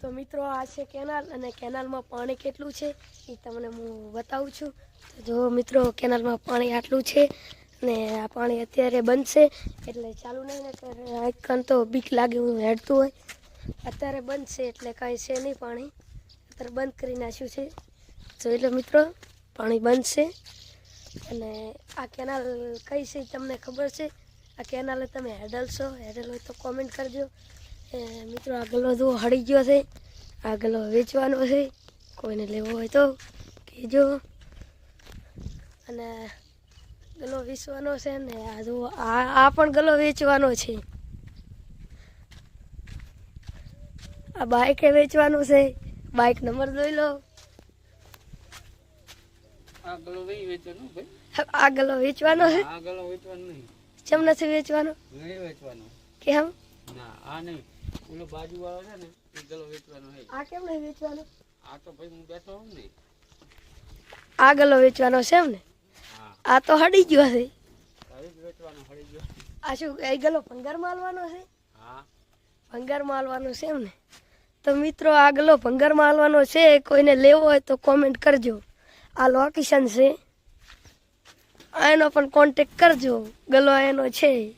તો મિત્રો, આ છે કેનાલ અને કેનાલમાં પાણી કેટલું છે એ તમને હું બતાવું છું. તો જો મિત્રો, કેનાલમાં પાણી આટલું છે અને આ પાણી અત્યારે બનશે, એટલે ચાલુ નહીં ને આઈકન તો બીક લાગે, હું હેડતું હોય. અત્યારે બનશે એટલે કાંઈ છે નહીં પાણી. અત્યારે બંધ કરી નાખ્યું છે. જોઈ એટલે મિત્રો, પાણી બનશે. અને આ કેનાલ કઈ છે તમને ખબર છે? આ કેનાલે તમે હેડલ છો હેડલ હોય તો કોમેન્ટ કરજો. મિત્રો આ ગલો જુઓ હળી ગયો છે. આ ગલો વેચવાનો છે. કોઈને લેવો હોય તો કહેજો. અને ગલો વેચવાનો છે ને આ જુઓ આ આ પણ ગલો વેચવાનો છે. આ બાઇક વેચવાનું છે. બાઇક નંબર જોઈ લો. આ ગલો વેચવાનો છે? આ વેચવાનો નહીં. નથી વેચવાનો? નહીં વેચવાનો. કેમ? ના આ નહીં. ઓલો બાજુ વાળો છે ને એ ગલો વેચવાનો છે. આ કેમ નહીં વેચવાનો? આ તો ભાઈ હું બેઠો હોઉં ને. આ ગલો વેચવાનો છે એમ ને? આ તો હડી ગયો છે. વેચવાનો હડી ગયો. આ શું એ ગલો ભંગાર માલવાનો છે? હા. ભંગાર માલવાનો છે એમ ને? તો મિત્રો આ ગલો ભંગાર માલવાનો છે. કોઈને લેવો હોય તો કોમેન્ટ કરજો. આ લોકેશન છે. એનો પણ કોન્ટેક કરજો. ગલો એનો છે.